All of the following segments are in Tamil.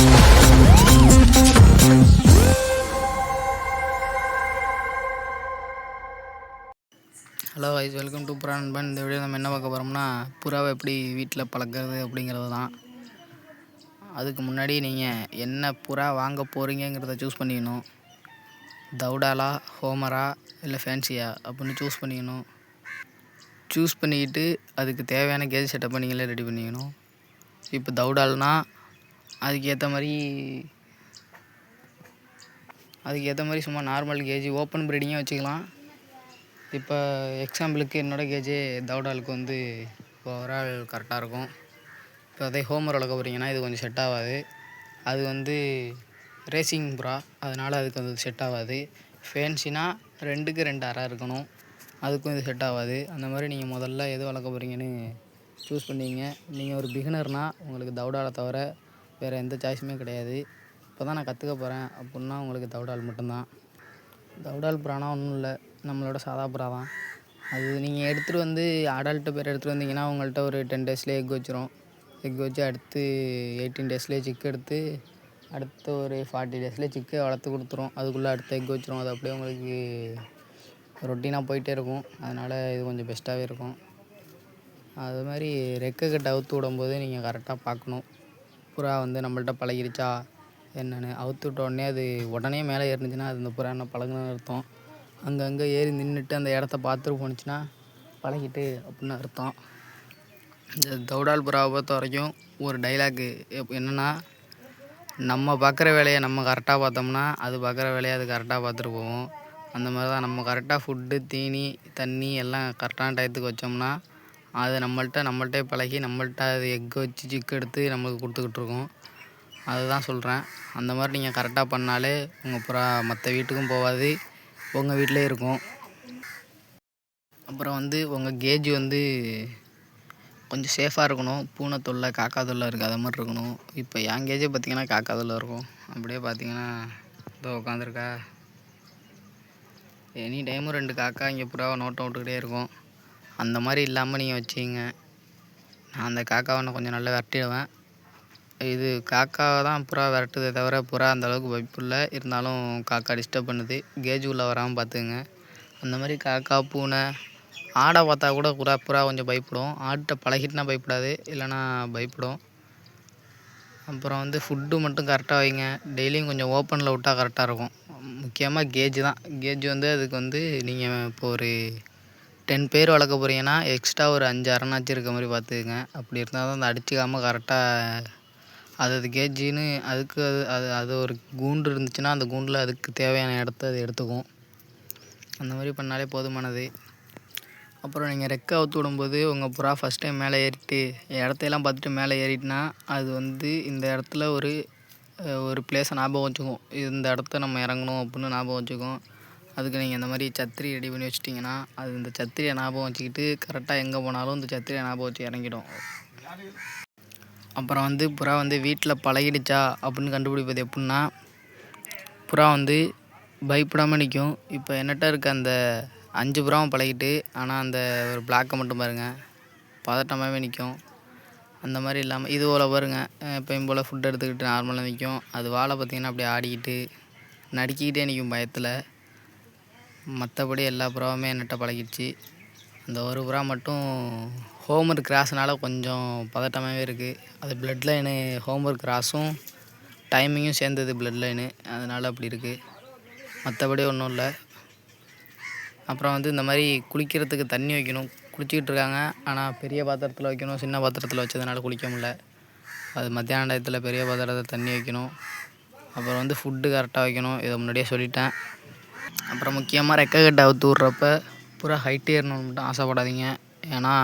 ஹலோ வைஸ் வெல்கம் டு புறா நண்பன் இந்த வீடியோ நம்ம என்ன பார்க்க போகிறோம்னா புறாவை எப்படி வீட்டில் பழக்கிறது அப்படிங்கிறது தான். அதுக்கு முன்னாடி நீங்கள் என்ன புறா வாங்க போகிறீங்கிறத சூஸ் பண்ணிக்கணும். தௌடாலா ஹோமரா இல்லை ஃபேன்சியா அப்படின்னு சூஸ் பண்ணிக்கணும். சூஸ் பண்ணிக்கிட்டு அதுக்கு தேவையான கேஜ் செட்டப் நீங்களே ரெடி பண்ணிக்கணும். இப்போ தௌடால்னா அதுக்கேற்ற மாதிரி அதுக்கேற்ற மாதிரி சும்மா நார்மல் கேஜ் ஓப்பன் ப்ரீடிங்கே வச்சுக்கலாம். இப்போ எக்ஸாம்பிளுக்கு என்னோட கேஜே தௌடாலுக்கு வந்து ஓவரால் கரெக்டாக இருக்கும். இப்போ அதே ஹோமர் வளர்க்க போகிறீங்கன்னா இது கொஞ்சம் செட் ஆகாது. அது வந்து ரேசிங் புறா அதனால் அதுக்கு வந்து செட் ஆகாது. ஃபேன்சினா ரெண்டுக்கு ரெண்டு அறை இருக்கணும். அதுக்கும் இது செட் ஆகாது. அந்த மாதிரி நீங்கள் முதல்ல எது வளர்க்க போகிறீங்கன்னு சூஸ் பண்ணிங்க. நீங்கள் ஒரு பிகினர்னால் உங்களுக்கு தௌடாலை தவிர வேறு எந்த சாய்ஸுமே கிடையாது. இப்போ தான் நான் கற்றுக்க போகிறேன் அப்புடின்னா உங்களுக்கு தவுடால் மட்டும்தான். தவுடால் புறானா ஒன்றும் இல்லை. நம்மளோட சாதா புறா தான். அது நீங்கள் எடுத்துகிட்டு வந்து அடல்ட்டு பேர் எடுத்துகிட்டு வந்தீங்கன்னா உங்கள்கிட்ட ஒரு டென் டேஸ்லேயே எக் வச்சிரும். எக் வச்சு அடுத்து எயிட்டீன் டேஸ்லேயே சிக்கு எடுத்து அடுத்த ஒரு ஃபார்ட்டி டேஸ்லேயே சிக்கை வளர்த்து கொடுத்துரும். அதுக்குள்ளே அடுத்த எக் வச்சிரும். அது அப்படியே உங்களுக்கு ரொட்டீனாக போயிட்டே இருக்கும். அதனால் இது கொஞ்சம் பெஸ்ட்டாகவே இருக்கும். அது மாதிரி ரெக்கை கட்டை அவுத்து விடும்போது நீங்கள் கரெக்டாக பார்க்கணும். புறா வந்து நம்மள்ட்ட பழகிருச்சா? என்னென்னு அவுத்து விட்டோடனே அது உடனே மேலே ஏறினுச்சுன்னா அது இந்த புறா என்ன பழகுனு அர்த்தம். அங்கங்கே ஏறி நின்றுட்டு அந்த இடத்த பார்த்துட்டு போணுச்சுன்னா பழகிட்டு அப்படின்னு அர்த்தம். இந்த தௌடால் புறாவை பொறுத்த வரைக்கும் ஒரு டைலாக்கு என்னென்னா நம்ம பார்க்குற வேலையை நம்ம கரெக்டாக பார்த்தோம்னா அது பார்க்குற வேலையை அது கரெக்டாக பார்த்துட்டு போகும். அந்த மாதிரி தான் நம்ம கரெக்டாக ஃபுட்டு தீனி தண்ணி எல்லாம் கரெக்டான டயத்துக்கு வச்சோம்னா அது நம்மள்கிட்ட நம்மள்கிட்டே பழகி நம்மள்கிட்ட அது எக் வச்சு சிக்கு எடுத்து நம்மளுக்கு கொடுத்துக்கிட்டு இருக்கோம் அதுதான் சொல்கிறேன் அந்த மாதிரி நீங்கள் கரெக்டாக பண்ணாலே உங்கள் புறா மற்ற வீட்டுக்கும் போகாது. உங்கள் வீட்டிலே இருக்கும். அப்புறம் வந்து உங்கள் கேஜ் வந்து கொஞ்சம் சேஃபாக இருக்கணும். பூனை தொல்லை காக்கா தொல்லை இருக்காத மாதிரி இருக்கணும். இப்போ என் கேஜே பார்த்திங்கன்னா காக்கா தொல்லை இருக்கும். அப்படியே பார்த்தீங்கன்னா இதோ உட்காந்துருக்கா. எனி டைமும் ரெண்டு காக்கா இங்கே புறாவை நோட்டம் விட்டுக்கிட்டே இருக்கும். அந்த மாதிரி இல்லாமல் நீங்கள் வச்சிங்க நான் அந்த காக்காவை நான் கொஞ்சம் நல்லா விரட்டிடுவேன். இது காக்காவை தான் புறா விரட்டுதே தவிர புறா அந்த அளவுக்கு பயப்பில்ல இருந்தாலும் காக்கா டிஸ்டர்ப் பண்ணுது. கேஜ் உள்ளே வராமல் பார்த்துங்க அந்த மாதிரி காக்கா பூனை ஆடை பார்த்தா கூட புறா புறா கொஞ்சம் பயப்படும். ஆட்டை பழகிட்டுனா பயப்படாது. இல்லைன்னா பயப்படும். அப்புறம் வந்து ஃபுட்டு மட்டும் கரெக்டாக வைங்க. டெய்லியும் கொஞ்சம் ஓப்பனில் விட்டால் கரெக்டாக இருக்கும். முக்கியமாக கேஜ் தான். கேஜ் வந்து அதுக்கு வந்து நீங்கள் இப்போ ஒரு டென் பேர் வளர்க்க போகிறீங்கன்னா எக்ஸ்ட்ரா ஒரு அஞ்சு அரணாச்சும் இருக்க மாதிரி பார்த்துக்குங்க. அப்படி இருந்தால் தான் அந்த அடிச்சிக்காமல் கரெக்டாக அது அது கேஜின்னு அதுக்கு அது அது அது ஒரு கூண்டு இருந்துச்சுன்னா அந்த கூண்டில் அதுக்கு தேவையான இடத்த அது எடுத்துக்கும். அந்த மாதிரி பண்ணாலே போதுமானது. அப்புறம் நீங்கள் ரெக்கை அவுத்து விடும்போது உங்கள் புறா ஃபஸ்ட் டைம் மேலே ஏறிட்டு இடத்தையெல்லாம் பார்த்துட்டு மேலே ஏறிட்டுனா அது வந்து இந்த இடத்துல ஒரு ஒரு பிளேஸை ஞாபகம் வச்சுக்கும். இந்த இடத்த நம்ம இறங்கணும் அப்படின்னு ஞாபகம் வச்சுக்கும். அதுக்கு நீங்கள் இந்த மாதிரி சத்திரி ரெடி பண்ணி வச்சிட்டிங்கன்னா அது இந்த சத்திரியை ஞாபகம் வச்சுக்கிட்டு கரெக்டாக எங்கே போனாலும் இந்த சத்திரியை ஞாபகம் வச்சு இறங்கிடும். அப்புறம் வந்து புறா வந்து வீட்டில் பழகிடுச்சா அப்படின்னு கண்டுபிடிப்பது எப்படின்னா புறா வந்து பயப்படாமல் நிற்கும் இப்போ என்னட்ட இருக்க அந்த அஞ்சு புறாவும் பழகிட்டு ஆனால் அந்த ஒரு பிளாக்கை மட்டும் பாருங்கள் பதட்டமாகவே நிற்கும் அந்த மாதிரி இல்லாமல் இது போல் பாருங்க எப்பயும் போல் ஃபுட் எடுத்துக்கிட்டு நார்மலாக நிற்கும் அது வாழை பார்த்திங்கன்னா அப்படியே ஆடிக்கிட்டு நடிக்கிக்கிட்டே நிற்கும் பயத்தில். மற்றபடி எல்லா புறாவுமே என்னட்ட பழகிடுச்சு. அந்த ஒரு புறா மட்டும் ஹோம்ஒர்க் கிராஸ்னால கொஞ்சம் பதட்டமாகவே இருக்குது அது பிளட் லைனு ஹோம்ஒர்க் கிராஸும் டைமிங்கும் சேர்ந்தது பிளட் லைனு அதனால் அப்படி இருக்குது மற்றபடி ஒன்றும் இல்லை. அப்புறம் வந்து இந்த மாதிரி குளிக்கிறதுக்கு தண்ணி வைக்கணும். குளிச்சிக்கிட்டு இருக்காங்க. ஆனால் பெரிய பாத்திரத்தில் வைக்கணும். சின்ன பாத்திரத்தில் வச்சதுனால குளிக்க முடில அது மத்தியான டயத்தில் பெரிய பாத்திரத்தில் தண்ணி வைக்கணும். அப்புறம் வந்து ஃபுட்டு கரெக்டாக வைக்கணும். இதை முன்னாடியே சொல்லிட்டேன். அப்புறம் முக்கியமாக ரெக்க கட்டை அவுத்து விட்றப்ப பூரா ஹைட்டு ஏறணும்னு மட்டும் ஆசைப்படாதீங்க. ஏன்னா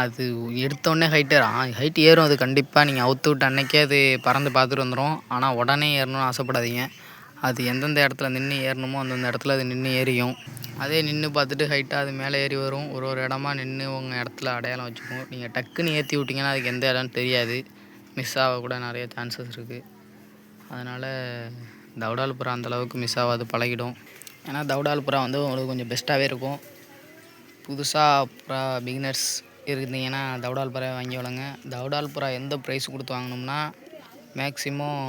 அது எடுத்தோடனே ஹைட் ஏறும் ஹைட் ஏறும் அது கண்டிப்பாக நீங்கள் அவுத்து விட்ட அன்னைக்கே அது பறந்து பார்த்துட்டு வந்துடும் ஆனால் உடனே ஏறணும்னு ஆசைப்படாதீங்க. அது எந்தெந்த இடத்துல நின்று ஏறணுமோ அந்தந்த இடத்துல அது நின்று ஏறியும். அதே நின்று பார்த்துட்டு ஹைட்டாக அது மேலே ஏறி வரும். ஒரு ஒரு இடமா நின்று உங்கள் இடத்துல அடையாளம் வச்சுக்கும் நீங்கள் டக்குன்னு ஏற்றி விட்டிங்கன்னா அதுக்கு எந்த இடம்னு தெரியாது. மிஸ் ஆக கூட நிறைய சான்சஸ் இருக்குது அதனால் தவுடால் அந்தளவுக்கு மிஸ் ஆகாது பழகிடும். ஏன்னா தௌடால்புரா வந்து உங்களுக்கு கொஞ்சம் பெஸ்ட்டாகவே இருக்கும். புதுசாக புறா பிகினர்ஸ் இருந்தீங்கன்னா தவுடால் வாங்கி வளங்க. தௌடால்புரா எந்த ப்ரைஸ் கொடுத்து வாங்கினோம்னா மேக்ஸிமம்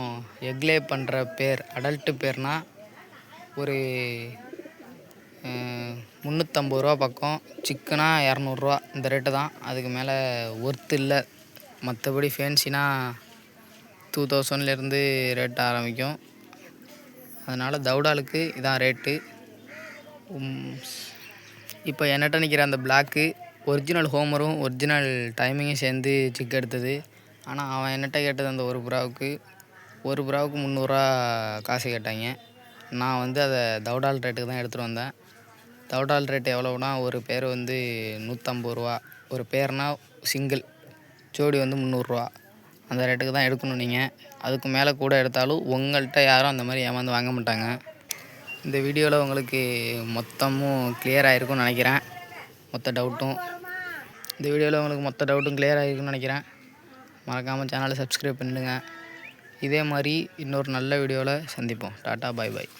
எக்லே பண்ணுற பேர் அடல்ட்டு பேர்னால் ஒரு முந்நூற்றம்பது ரூபா பக்கம். சிக்கனா இரநூறுவா இந்த ரேட்டு தான். அதுக்கு மேலே ஒர்த்து இல்லை. மற்றபடி ஃபேன்சினா டூ தௌசண்ட்லேருந்து ரேட் ஆரம்பிக்கும். அதனால் தௌடாலுக்கு இதான் ரேட்டு இப்போ என்கிட்ட நிற்கிற அந்த பிளாக்கு ஒரிஜினல் ஹோமரும் ஒரிஜினல் டைமிங்கும் சேர்ந்து சிக் எடுத்தது. ஆனால் அவன் என்கிட்ட கேட்டது அந்த ஒரு புறாவுக்கு ஒரு புறாவுக்கு முந்நூறுரூவா காசு கேட்டாங்க. நான் வந்து அதை தௌடால் ரேட்டுக்கு தான் எடுத்துகிட்டு வந்தேன். தௌடால் ரேட் எவ்வளோனா ஒரு பேர் வந்து நூற்றம்பது ரூபா. ஒரு பேர்னால் சிங்கிள் ஜோடி வந்து முந்நூறுரூவா அந்த ரேட்டுக்கு தான் எடுக்கணும் நீங்கள் அதுக்கு மேலே கூட எடுத்தாலும் உங்கள்கிட்ட யாரும் அந்த மாதிரி ஏமாந்து வாங்க மாட்டாங்க. இந்த வீடியோவில் உங்களுக்கு மொத்தமும் கிளியர் ஆகிருக்கும்னு நினைக்கிறேன். மொத்த டவுட்டும் இந்த வீடியோவில் உங்களுக்கு மொத்த டவுட்டும் கிளியர் ஆகிருக்கும்னு நினைக்கிறேன். மறக்காமல் சேனலை சப்ஸ்கிரைப் பண்ணிடுங்க. இதே மாதிரி இன்னொரு நல்ல வீடியோவில் சந்திப்போம். டாட்டா பாய் பாய்